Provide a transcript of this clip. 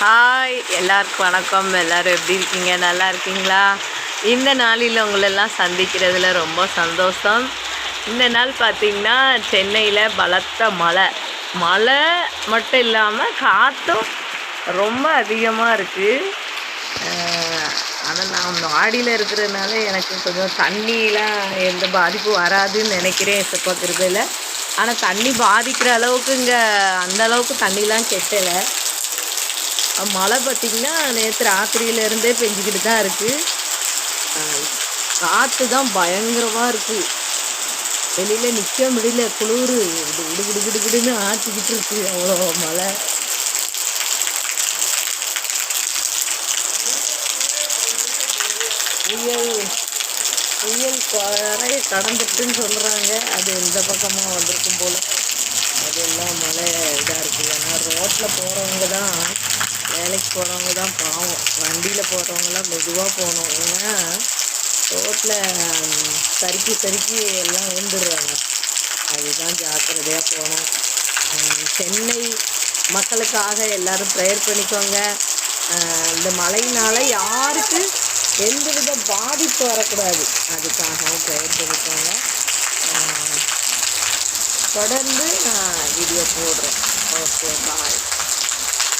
Hi எல்லாருக்கும் வணக்கம். எல்லாரும் எப்படி இருக்கீங்க? நல்லா இருக்கீங்களா? இந்த நாளில் உங்களெல்லாம் சந்திக்கிறதுல ரொம்ப சந்தோஷம். இந்த நாள் பார்த்திங்கன்னா சென்னையில் பலத்த மழை. மழை மட்டும் இல்லாமல் காற்றும் ரொம்ப அதிகமாக இருக்குது ஆனால் நான் மாடியில் இருக்கிறதுனால எனக்கு கொஞ்சம் தண்ணியெலாம் எந்த பாதிப்பும் வராதுன்னு நினைக்கிறேன் செப்பக்கிருதில் ஆனால் தண்ணி பாதிக்கிற அளவுக்கு இங்கே அந்த அளவுக்கு தண்ணிலாம் கெட்டலை. மழை பார்த்திங்கன்னா நேற்று ராத்திரியிலேருந்தே பெஞ்சிக்கிட்டு தான் இருக்குது காற்று தான் பயங்கரமாக இருக்குது வெளியில் நிற்க முடியல குளிர். விடு விடு விடு விடுன்னு ஆட்டிக்கிட்டு இருக்கு அவ்வளோ மழை. புயல் புயல் நிறைய கடந்துட்டுன்னு சொல்கிறாங்க அது இந்த பக்கமாக வந்திருக்கும் போல். அதெல்லாம் மழை இதாக இருக்குது ஏன்னா ரோட்டில் போகிறவங்க தான் வேலைக்கு போகிறவங்க தான் பாவம். வண்டியில் போகிறவங்களாம் மெதுவாக போகணும். ஏன்னா ரோட்டில் சறுக்கி சறுக்கி எல்லாம் விழுந்துடுறாங்க. அதுதான் ஜாக்கிரதையாக போகணும். சென்னை மக்களுக்காக எல்லாரும் ப்ரேயர் பண்ணிக்கோங்க. இந்த மழையினால் யாருக்கு எந்தவித பாதிப்பு வரக்கூடாது. அதுக்காகவும் ப்ரேயர் பண்ணிக்கோங்க. தொடர்ந்து நான் வீடியோ போடுறேன்.